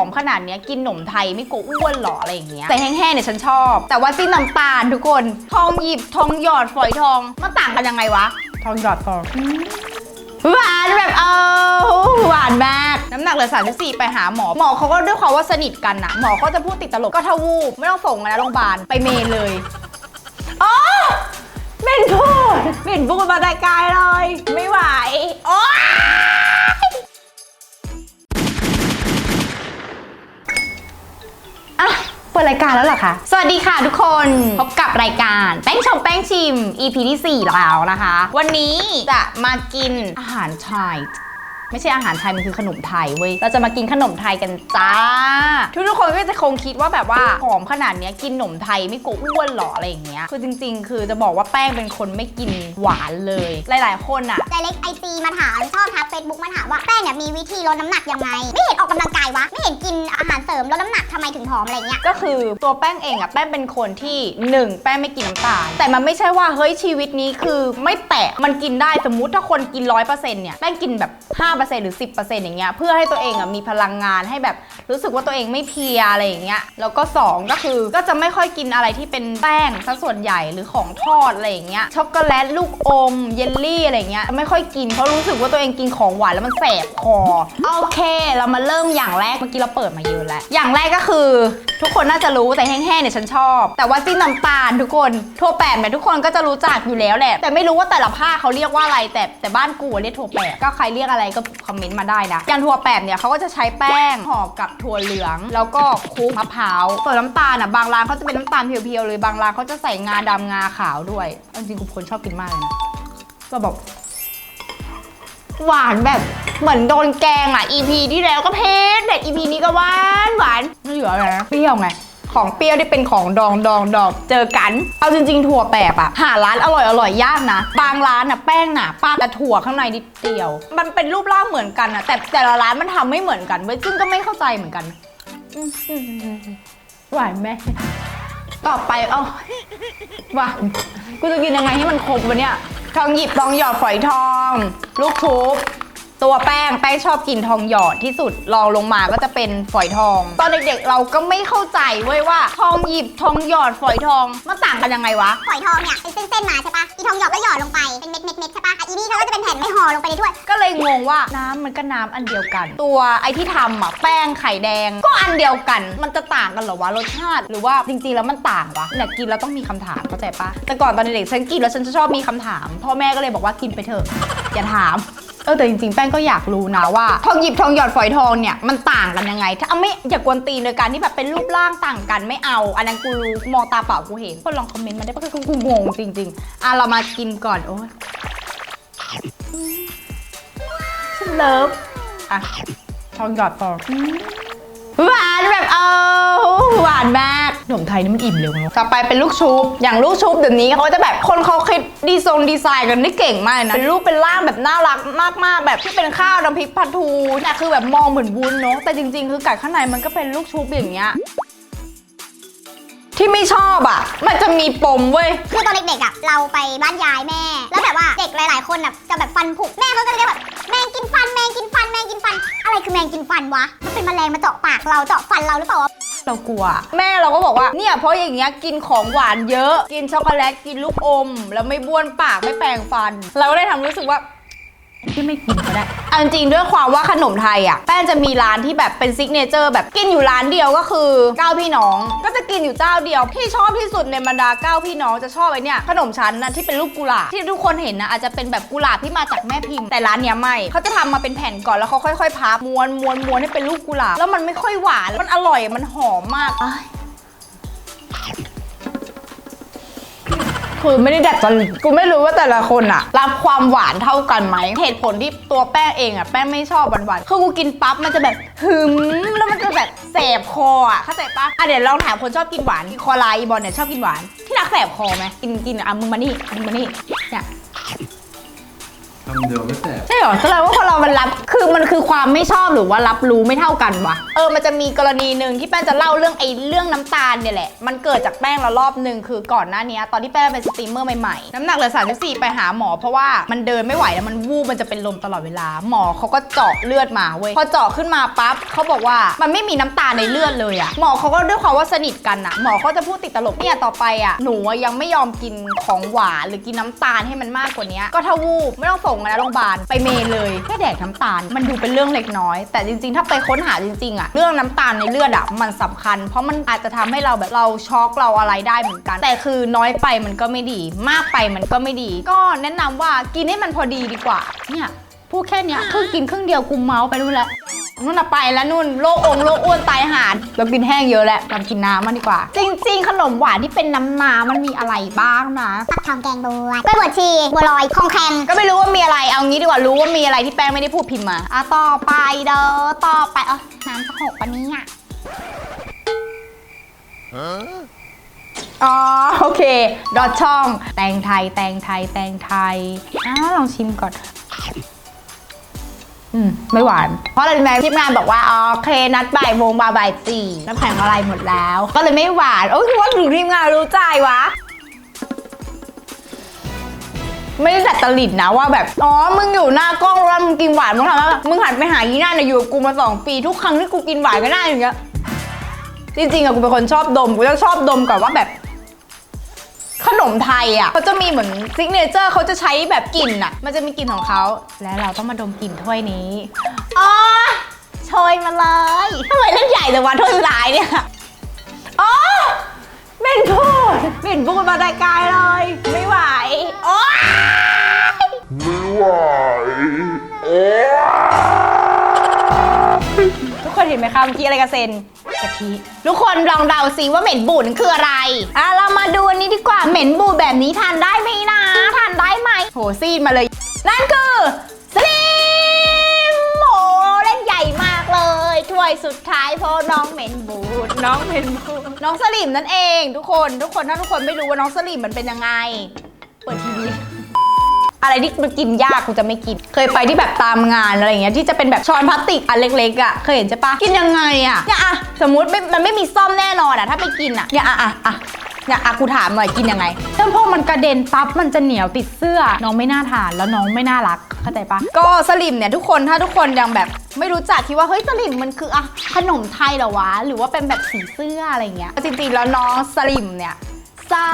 อมขนาดเนี้ยกินหนมไทยไม่กลัวอ้วนหรออะไรอย่างเงี้ยแต่แห้งๆเนี่ยฉันชอบ แต่ว่าจิ้มน้ำตาลทุกคน ทองหยิบทองหยอดฝอยทองมันต่างกันยังไงวะ ทองหยอดฟองหวานแบบเออหวานมาก น้ำหนักเหลือ34 ไปหาหมอ หมอเขาก็ด้วยความว่าสนิทกันอะหมอก็จะพูดติดตลกก็ถ้าวูบไม่ต้องส่งนะโรงพยาบาลไปเมนเลยอ๋อเป็นพูดเป็นพูดมาแต่กายเลย ปิดรายการแล้วเหรอคะ สวัสดีค่ะทุกคน พบกับรายการแป้งชมแป้งชิม EP ที่ 4 แล้วนะคะ วันนี้จะมากินอาหารไทย ไม่ใช่อาหารไทย มันคือขนมไทยเว้ย เราจะมากินขนมไทยกันจ้า ทุกทุกๆคนก็จะคงคิดว่าแบบว่าหอมขนาดเนี้ยกินขนมไทยไม่กลัวอ้วนหรออะไรอย่างเงี้ย คือจริง ๆ คือจะบอกว่าแป้งเป็นคนไม่กินหวานเลย หลาย ๆ คนอะไดเล็กไอจีมาถามชอบทักเฟซบุ๊กมาถามว่าแป้งเนี่ยมีวิธีลดน้ำหนักยังไง ไม่เห็นออกกำลังกายวะ ไม่เห็นกินอาหารเสริมลดน้ำหนักทำไมถึงผอมอะไรเงี้ย ก็คือตัวแป้งเองอะแป้งเป็นคนที่หนึ่งแป้งไม่กินน้ำตาล แต่มันไม่ใช่ว่าเฮ้ยชีวิตนี้คือไม่แตะมันกินได้สมมุติถ้าคนกินร้อยเปอร์เซ็นต์เนี่ยแป้งกินแบบ5%หรือ 10%อย่างเงี้ยเพื่อให้ตัวเองอะมีพลังงานให้แบบรู้สึกว่าตัวเองไม่เพลียอะไรอย่างเงี้ยแล้วก็สองก็คือก็จะไม่ค่อยกินอะไรที่เป็นแป้งซะส่วนใหญ่หรือของทอดอะไรอย่างเงี้ยช็อกโกแลตลูกอมเยลลี่อะไรเงี้ยไม่ค่อยกินเพราะรู้สึกว่าตัวเองกินของหวานแล้วมันแสบคอโอเค เรามาเริ่มอย่างแรกเมื่อกี้เราเปิดมาเยอะแล้วอย่างแรกก็คือทุกคนน่าจะรู้แต่แห้งๆเนี่ยฉันชอบ แต่ว่าจิ้มน้ำตาลทุกคนทั่วแปดเนี่ยทุกคนก็จะรู้จักอยู่แล้วแหละ แต่ไม่รู้ว่าแต่ละภาคเขาเรียกว่าอะไรแต่แต่บ้านกูเรียกถั่วแปดก็ใครเรียกอะไรก็คอมเมนต์มาได้นะอย่างถั่วแปดเนี่ยเขาก็จะใช้แป้งห่อกับถั่วเหลือง แล้วก็คลุกมะพร้าวส่วนน้ำตาลอะบางร้านเขาจะเป็นน้ำตาลเพียวๆเลยบางร้านเขาจะใส่งาดำงาขาวด้วยจริงๆกูคนชอบกินมากเลยนะก็แบบหวานแบบ เหมือนโดนแกงอะ EP ที่แล้วก็เผ็ดเด็ด EP นี้ก็หวานหวานไม่เหลืออะไรนะเปรี้ยวไง ของเปรี้ยวที่เป็นของดองดองดองเจอกัน เอาจริง ๆ ถั่วแปบอะหาร้านอร่อยอร่อยยากนะ บางร้านอะแป้งหนาป้าแต่ถั่วข้างในนิดเดียว มันเป็นรูปร่างเหมือนกันอะแต่แต่ละร้านมันทำไม่เหมือนกันเว้ยซึ่งก็ไม่เข้าใจเหมือนกันอืมอืมอืมหวานไหมต่อไปเอาหวานกูจะกินยังไงให้มันครบวะเนี่ยทองหยิบทองหยอดฝอยทอง ลูกชุบ ตัวแป้งแป้งชอบกินทองหยอดที่สุดรองลงมาก็จะเป็นฝอยทอง ตอนเด็กๆเราก็ไม่เข้าใจเว้ยว่า ทองหยิบทองหยอดฝอยทองมันต่างกันยังไงวะ ฝอยทองเนี่ยเป็นเส้นๆมาใช่ปะอีทองหยอดก็หยอดลงไปเป็นเม็ดๆๆใช่ปะอะอีนี่เขาก็จะเป็นแผ่นไม่ห่อลงไปในถ้วยก็เลยงงว่าน้ำมันก็น้ำอันเดียวกัน ตัวไอ้ที่ทำอะแป้งไข่แดง ก็อันเดียวกัน มันจะต่างกันเหรอวะรสชาติ หรือว่าจริงๆแล้วมันต่างวะเนี่ยกินแล้วต้องมีคำถามเข้าใจปะแต่ก่อนตอนเด็กๆฉันกินแล้วฉันจะชอบมีคำถาม พ่อแม่ก็เลยบอกว่ากินไปเถอะอย่าถาม เออแต่จริงๆแป้งก็อยากรู้นะว่าทองหยิบทองหยอดฝอยทองเนี่ยมันต่างกันยังไง ถ้าเอาไม่อย่ากวนตีนโดยการที่แบบเป็นรูปร่างต่างกันไม่เอา อันนั้นกูรู้มองตาเปล่ากูเห็นคนลองคอมเมนต์มาได้ปะคือกูงงจริง ๆอะเรามากินก่อนโอ้ยฉันเลิฟอะทองหยอดฟองหวานแบบเออ หวานมากขนมไทยนี่มันอิ่มเร็วเนอะต่อไปเป็นลูกชุบ อย่างลูกชุบเดี๋ยวนี้เขาจะแบบคนเขาคิดดีทรงดีไซน์กันได้เก่งมากเลยนะ เป็นรูปเป็นร่างแบบน่ารักมากๆ แบบที่เป็นข้าวน้ำพริกปลาทูเนี่ยคือแบบมองเหมือนวุ้นเนาะ แต่จริง ๆ คือกัดข้างในมันก็เป็นลูกชุบอย่างเงี้ย ที่ไม่ชอบอะ มันจะมีปมเว้ย คือตอนเด็กๆอะเราไปบ้านยายแม่ แล้วแบบว่าเด็กหลาย ๆ คนอะจะแบบฟันผุแม่เขาก็จะเรียกแบบแมงกินฟันแมงกินฟันแมงกินฟัน อะไรคือแมงกินฟันวะ มันเป็นแมลงมาเจาะปากเราเจาะฟันเราหรือเปล่าวะ เรากลัว แม่เราก็บอกว่าเนี่ยเพราะอย่างเงี้ยกินของหวานเยอะ กินช็อกโกแลตกินลูกอม แล้วไม่บ้วนปากไม่แปรงฟัน เราก็ได้ทำรู้สึกว่า ที่ไม่กินก็ได้ เอาจริงๆด้วยความว่าขนมไทยอะแป้งจะมีร้านที่แบบเป็นซิกเนเจอร์แบบกินอยู่ร้านเดียวก็คือเก้าพี่น้อง ก็จะกินอยู่เจ้าเดียว ที่ชอบที่สุดในบรรดาเก้าพี่น้องจะชอบไอ้เนี่ยขนมชั้นนะที่เป็นรูปกุหลาบที่ทุกคนเห็นนะอาจจะเป็นแบบกุหลาบที่มาจากแม่พิมพ์แต่ร้านเนี้ยไม่เขาจะทำมาเป็นแผ่นก่อนแล้วเขาค่อยๆพับม้วนม้วนม้วนให้เป็นรูปกุหลาบแล้วมันไม่ค่อยหวานมันอร่อยมันหอมมากอ้าย คือไม่ได้ดัดจริตกูไม่รู้ว่าแต่ละคนอะรับความหวานเท่ากันไหมเหตุผลที่ตัวแป้งเองอะแป้งไม่ชอบหวานๆคือกูกินปั๊บมันจะแบบหึมแล้วมันจะแบบแสบคออะเข้าใจปะอะเดี๋ยวลองถามคนชอบกินหวานคอลายอีบอลเนี่ยชอบกินหวานที่รักแสบคอไหมกินกินอะมึงมานี่มึงมานี่ เนี่ยทำคนเดียวไม่แสบใช่เหรอแสดงว่าคนเรามันรับคือมันคือความไม่ชอบหรือว่ารับรู้ไม่เท่ากันวะเออมันจะมีกรณีหนึ่งที่แป้งจะเล่าเรื่องไอ้เรื่องน้ำตาลเนี่ยแหละ มันเกิดจากแป้งละรอบหนึ่งคือก่อนหน้านี้ตอนที่แป้งเป็นสตรีมเมอร์ใหม่ๆ น้ำหนักเหลือ34 ไปหาหมอเพราะว่ามันเดินไม่ไหวแล้วมันวูบมันจะเป็นลมตลอดเวลา หมอเขาก็เจาะเลือดมาเว้ยพอเจาะขึ้นมาปั๊บเขาบอกว่ามันไม่มีน้ำตาลในเลือดเลยอะหมอเขาก็ด้วยความว่าสนิทกันอะหมอเขาจะพูดติดตลกเนี่ยต่อไปอะหนูอะยังไม่ยอมกินของหวานหรือกินน้ำตาลให้มันมากกว่านี้ก็ถ้าวูบไม่ต้องส่งแล้วโรงพยาบาลไปเมนเลยแค่แดกน้ำตาล มันดูเป็นเรื่องเล็กน้อย แต่จริงๆ ถ้าไปค้นหาจริงๆอะเรื่องน้ำตาลในเลือดอะมันสำคัญ เพราะมันอาจจะทำให้เราแบบเราช็อกเราอะไรได้เหมือนกัน แต่คือน้อยไปมันก็ไม่ดี มากไปมันก็ไม่ดี ก็แนะนำว่ากินให้มันพอดีดีกว่าเนี่ยพูดแค่เนี้ยครึ่งกินครึ่งเดียวกูเมาส์ไปรู้แล้ว นู่นน่ะไปแล้วนู่นโรคองค์โรคอ้วนตายหาดเรากินแห้งเยอะแล้วเรากินน้ำมันดีกว่า จริง ๆ ขนมหวานที่เป็นน้ำน้ำมันมีอะไรบ้างนะฟักทองแกงบวชกล้วยบวชชีบัวลอยคองแคงก็ไม่รู้ว่ามีอะไรเอางี้ดีกว่ารู้ว่ามีอะไรที่แป้งไม่ได้พูดพิมพ์มาอะต่อไปเด้อต่อไปเออน้ำจะหกปะเนี่ยอ๋อโอเค ดอทช่อง แตงไทย แตงไทย แตงไทยอะลองชิมก่อน อืมไม่หวาน เพราะอะไรรู้ไหมทีมงานบอกว่าอ๋อเคนัดบ่ายโมงบ่ายบ่ายสี่น้ำแข็งอะไรหมดแล้ว ก็เลยไม่หวาน โอ้ยว่าถึงทีมงานรู้ใจวะ ไม่ได้ดัดตลิดนะว่าแบบ อ๋อ มึงอยู่หน้ากล้องแล้วมึงกินหวานมึงทำแล้วมึงหันไปหายีน่าเนี่ยอยู่กับกูมาสองปี ทุกครั้งที่กูกินหวานก็น่าอย่างเงี้ยจริงๆอะกูเป็นคนชอบดม กูจะชอบดมก่อนว่าแบบ มไทยอะเขาจะมีเหมือนซิกเนเจอร์เขาจะใช้แบบกลิ่นอะมันจะมีกลิ่นของเขา แล้วเราต้องมาดมกลิ่นถ้วยนี้ อ๋อโชยมาเลยทำไมเล่นใหญ่แต่วันถ้วยสุดท้ายเนี่ย อ๋อเม่นพูดเม่นพูดมาแต่ไกลเลย ไม่ไหวโอ๊ยทุกคนเห็นไหมคะเมื่อกี้อะไรกระเซ็น กะทิทุกคนลองเดาซิว่าเหม็นบูดคืออะไร อะเรามาดูอันนี้ดีกว่าเหม็นบูดแบบนี้ทานได้ไหมนะทานได้ไหมโหซีดมาเลย นั่นคือสลิมโหเล่นใหญ่มากเลยถ้วยสุดท้ายเพราะน้องเหม็นบูดน้องเหม็นบูดน้องสลิมนั่นเอง ทุกคน ทุกคนถ้าทุกคนไม่รู้ว่าน้องสลิมมันเป็นยังไง เปิดทีวี อะไรที่มันกินยากกูจะไม่กิน เคยไปที่แบบตามงานอะไรอย่างเงี้ยที่จะเป็นแบบช้อนพลาสติกอันเล็กๆอะเคยเห็นใช่ปะกินยังไงอะเนี่ยอะสมมติมันไม่มีซ่อมแน่นอนอะถ้าไปกินอะเนี่ยอะอะอะเนี่ยอะกูถามหน่อยกินยังไงถ้าพอมันกระเด็นปั๊บมันจะเหนียวติดเสื้อ น้องไม่น่าทานแล้วน้องไม่น่ารักเข้าใจปะก็สลิมเนี่ยทุกคนถ้าทุกคนยังแบบไม่รู้จักคิดว่าเฮ้ยสลิมมันคืออะขนมไทยเหรอวะ หรือว่าเป็นแบบสีเสื้ออะไรเงี้ยจริงๆแล้วน้องสลิมเนี่ยซา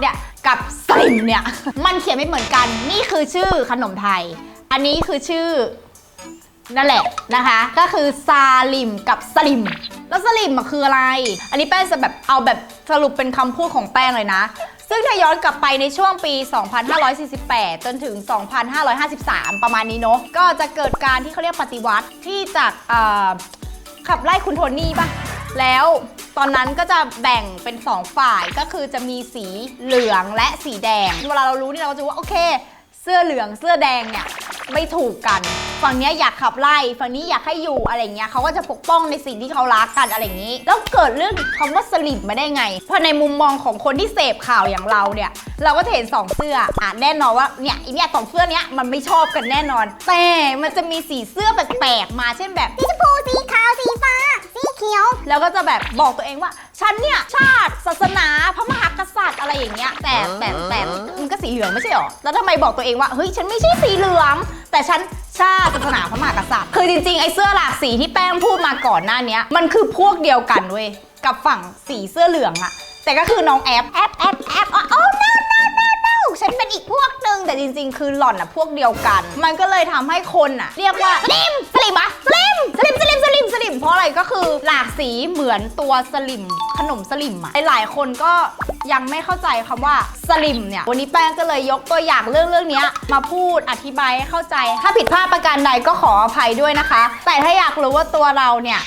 เนี่ย กับสลิมเนี่ย มันเขียนไม่เหมือนกัน นี่คือชื่อขนมไทย อันนี้คือชื่อ นั่นแหละนะคะ ก็คือซาลิมกับสลิม แล้วสลิมอะคืออะไร อันนี้แป้งจะแบบเอาแบบสรุปเป็นคำพูดของแป้งเลยนะ ซึ่งถ้าย้อนกลับไปในช่วงปี 2548 จนถึง 2553 ประมาณนี้เนาะ ก็จะเกิดการที่เขาเรียกปฏิวัติที่จากเอ่อขับไล่คุณโทนี่ปะแล้ว ตอนนั้นก็จะแบ่งเป็น 2 ฝ่ายก็คือจะมีสีเหลืองและสีแดง เวลาเรารู้นี่เราก็จะรู้ว่าโอเค สื้อเหลืองเสื้อแดงเนี่ยไม่ถูกกัน ฝั่งเนี้ยอยากขับไล่ ฝั่งนี้อยากให้อยู่อะไรเงี้ยเขาก็จะปกป้องในสิ่งที่เขารักกันอะไรอย่างนี้ แล้วเกิดเรื่องคำว่าสลิมมาได้ไง เพราะในมุมมองของคนที่เสพข่าวอย่างเราเนี่ย เราก็จะเห็นสองเสื้ออะแน่นอนว่าเนี่ยไอเนี่ยสองเสื้อเนี้ยมันไม่ชอบกันแน่นอน แต่มันจะมีสีเสื้อแปลกๆมาเช่นแบบสีชมพูสีขาวสีฟ้าสีเขียว แล้วก็จะแบบบอกตัวเองว่าฉันเนี่ยชาติศาสนาพระมหากษัตริย์อะไรอย่างเงี้ยแต่แต่แต่มันก็สี เหลืองไม่ใช่หรอ แล้วทำไมบอกตัวเองว่าเฮ้ยฉันไม่ใช่สีเหลือง แต่ฉันชาติศาสนาพระมหากษัตริย์ คือจริงๆไอ้เสื้อหลากสีที่แป้งพูดมาก่อนหน้านี้มันคือพวกเดียวกันเว้ยกับฝั่งสีเสื้อเหลืองอะแต่ก็คือน้องแอปแอปแอปแอปอ๋อ no no no no ฉันเป็นอีกพวกหนึ่งแต่จริง ๆ คือหล่อนอะพวกเดียวกัน มันก็เลยทำให้คนอะเรียกว่าสลิมสลิมอะสลิมสลิมสลิมสลิมสลิมเพราะอะไรก็คือหลากสีเหมือนตัวสลิมขนมสลิมอะหลายๆคนก็ ยังไม่เข้าใจคำว่าสลิมเนี่ย วันนี้แป้งก็เลยยกตัวอย่างเรื่องเรื่องนี้มาพูดอธิบายให้เข้าใจ ถ้าผิดพลาดประการใดก็ขออภัยด้วยนะคะ แต่ถ้าอยากรู้ว่าตัวเราเนี่ย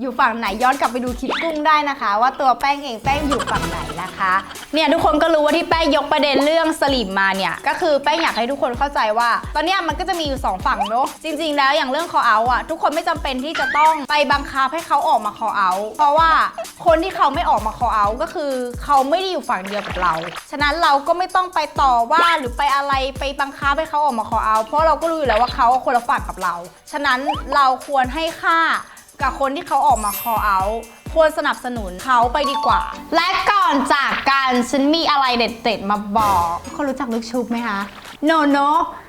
อยู่ฝั่งไหนย้อนกลับไปดูคลิปกุ้งได้นะคะ ว่าตัวแป้งเองแป้งอยู่ฝั่งไหนนะคะ เนี่ยทุกคนก็รู้ว่าที่แป้งยกประเด็นเรื่องสลิมมาเนี่ยก็คือแป้งอยากให้ทุกคนเข้าใจว่า ตอนเนี้ยมันก็จะมีอยู่สองฝั่งเนอะจริง ๆ แล้วอย่างเรื่อง call out อะทุกคนไม่จำเป็นที่จะต้องไปบังคับให้เขาออกมา call out เพราะว่าคนที่เขาไม่ออกมา call out ก็คือ เขาไม่ได้อยู่ฝั่งเดียวกับเรา ฉะนั้นเราก็ไม่ต้องไปต่อว่าหรือไปอะไรไปบังคับให้เขาออกมา call out เพราะเราก็รู้อยู่แล้วว่าเขาคนละฝั่งกับเรา ฉะนั้นเราควรให้ค่า กับคนที่เขาออกมา call out ควรสนับสนุนเขาไปดีกว่า และก่อนจากกันฉันมีอะไรเด็ดๆมาบอกทุกคนรู้จักลูกชุบไหมคะ โนโน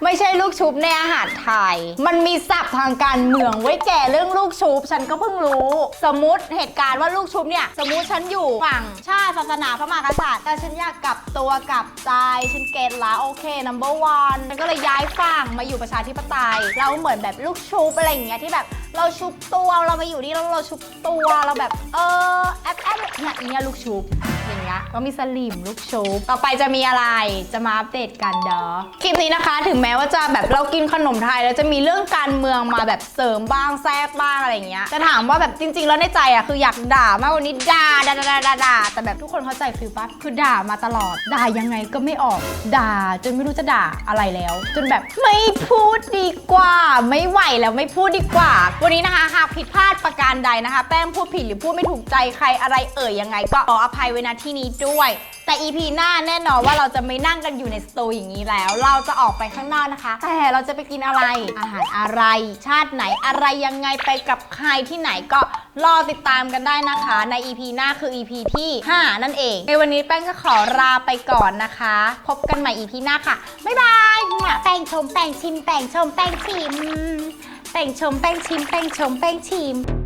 ไม่ใช่ลูกชุบในอาหารไทย มันมีศัพท์ทางการเมืองไว้แก่เรื่องลูกชุบ ฉันก็เพิ่งรู้ สมมติเหตุการณ์ว่าลูกชุบเนี่ย สมมติฉันอยู่ฝั่งชาติศาสนาพระมหากษัตริย์ แต่ฉันอยากกลับตัวกลับใจ ฉันเกณฑ์ละโอเค number one ฉันก็เลยย้ายฝั่งมาอยู่ประชาธิปไตย เราเหมือนแบบลูกชุบอะไรอย่างเงี้ยที่แบบเราชุบตัวเรามาอยู่นี่แล้วเราชุบตัวเราแบบเออแอปแอปเนี่ยอีเนี่ยลูกชุบ ก็มีสลิมลูกชุบต่อไปจะมีอะไรจะมาอัปเดตกันเด้อคลิปนี้นะคะ ถึงแม้ว่าจะแบบเรากินขนมไทย แล้วจะมีเรื่องการเมืองมาแบบเสริมบ้างแทรกบ้างอะไรอย่างเงี้ยจะถามว่าแบบจริง ๆ แล้วในใจอะคืออยากด่ามากกว่านี้ด่าด่าด่าด่าด่าแต่แบบทุกคนเข้าใจฟิลปะคือด่ามาตลอดด่ายังไงก็ไม่ออกด่า จนไม่รู้จะด่าอะไรแล้ว จนแบบไม่พูดดีกว่า ไม่ไหวแล้วไม่พูดดีกว่า วันนี้นะคะหากผิดพลาดประการใดนะคะ แป้งพูดผิดหรือพูดไม่ถูกใจใครอะไรเอ่ยยังไง ก็ขออภัยไว้ณที่นี้ด้วย แต่ EP หน้าแน่นอนว่าเราจะไม่นั่งกันอยู่ในสตูอย่างนี้แล้ว เราจะออกไปข้างนอกนะคะ แต่เราจะไปกินอะไร อาหารอะไร ชาติไหนอะไรยังไงไปกับใครที่ไหนก็รอติดตามกันได้นะคะใน EP หน้าคือ EP ที่ 5 นั่นเอง ในวันนี้แป้งก็ขอลาไปก่อนนะคะ พบกันใหม่ EP หน้าค่ะ บ๊ายบายเนี่ยแป้งชมแป้งชิมแป้งชมแป้งชิมแป้งชมแป้งชิมแป้งชมแป้งชิม